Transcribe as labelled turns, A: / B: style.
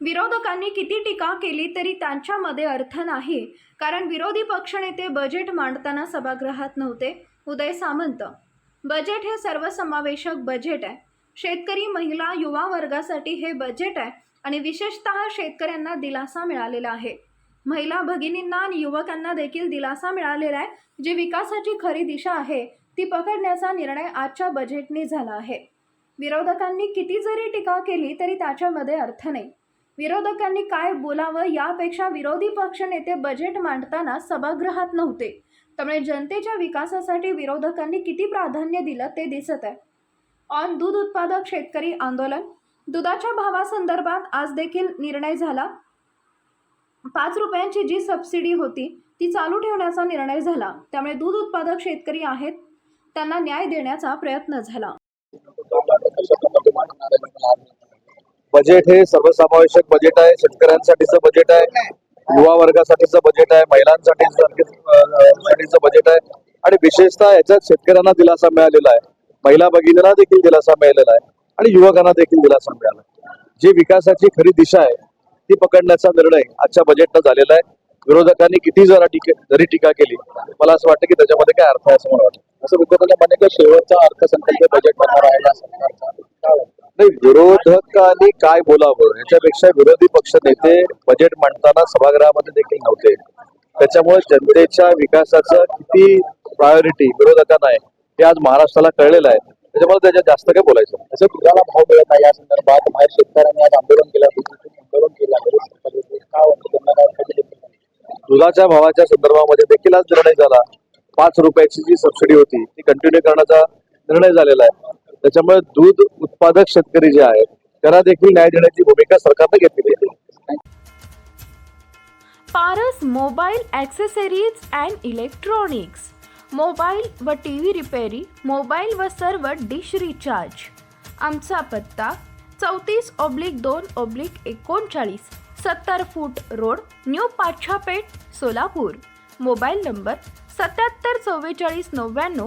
A: विरोधकांनी किती टीका केली तरी त्यांच्यामध्ये अर्थ नाही कारण विरोधी पक्षनेते बजेट मांडताना सभागृहात नव्हते. उदय सामंत बजेट हे सर्वसमावेशक बजेट आहे. शेतकरी महिला युवा वर्गासाठी हे बजेट आहे आणि विशेषतः शेतकऱ्यांना दिलासा मिळालेला आहे. महिला भगिनींना आणि युवकांना देखील दिलासा मिळालेला आहे. जी विकासाची खरी दिशा आहे ती पकडण्याचा निर्णय आजच्या बजेटने झाला आहे. विरोधकांनी किती जरी टीका केली तरी त्याच्यामध्ये अर्थ नाही. विरोधकांनी काय बोलावं यापेक्षा विरोधी पक्षनेते बजेट मांडताना सभागृहात नव्हते. त्यामुळे जनतेच्या विकासासाठी विरोधकांनी किती प्राधान्य दिलं ते दिसत आहे. ऑन दूध उत्पादक शेतकरी आंदोलन. दुधाच्या भावासंदर्भात आज देखील निर्णय झाला. पाच रुपयांची जी सबसिडी होती ती चालू ठेवण्याचा निर्णय झाला. त्यामुळे दूध उत्पादक शेतकरी आहेत त्यांना न्याय देण्याचा प्रयत्न झाला.
B: बजेट हे सर्वसमावेशक बजेट आहे शेतकऱ्यांसाठीचं बजेट आहे युवा वर्गासाठीचं बजेट आहे महिलांसाठीचं बजेट आहे. आणि विशेषतः याच्यात शेतकऱ्यांना दिलासा मिळालेला आहे. महिला भगिनींना देखील दिलासा मिळालेला आहे. आणि युवकांना देखील दिलासा मिळाला जी विकासाची खरी दिशा आहे ती पकडण्याचा निर्णय आजच्या बजेटनं झालेला आहे. विरोधकांनी किती जरा टीके जरी टीका केली मला असं वाटतं की त्याच्यामध्ये काय अर्थ आहे असं मला वाटतं. असं विरोधकांना म्हणे की शेवटचा अर्थसंकल्प बजेट बनणार आहे ना सरकारचा काय वाटतं? नाही विरोधकांनी काय बोलावं? याच्यापेक्षा विरोधी पक्ष नेते बजेट मांडताना सभागृहामध्ये देखील नव्हते. त्याच्यामुळे जनतेच्या विकासाचं किती प्रायोरिटी विरोधकांना आहे हे आज महाराष्ट्राला कळलेलं आहे. त्याच्यामुळे त्याच्यात जास्त काय बोलायचं.
C: जसं दुधाला भाव मिळत नाही. या संदर्भात बाहेर शेतकऱ्यांनी आज आंदोलन केलं. आंदोलन केलं?
B: दुधाच्या भावाच्या संदर्भामध्ये देखील आज निर्णय झाला. पाच रुपयाची जी सबसिडी होती ती कंटिन्यू करण्याचा निर्णय झालेला आहे. त्याच्यामुळे दूध उत्पादक शेतकरी जे आहेत त्यांना देखील न्याय देण्याची भूमिका सरकारनं घेतलेली आहे.
A: Paras mobile accessories and electronics. Mobile व टी व्ही रिपेरी मोबाईल व सर्व डिश रिचार्ज. आमचा पत्ता चौतीस ऑब्लिक दोन ऑब्लिक एकोणचाळीस सत्तर foot road new Pachha Peth Solapur. Mobile number सत्याहत्तर चव्वेचाळीस नव्याण्णव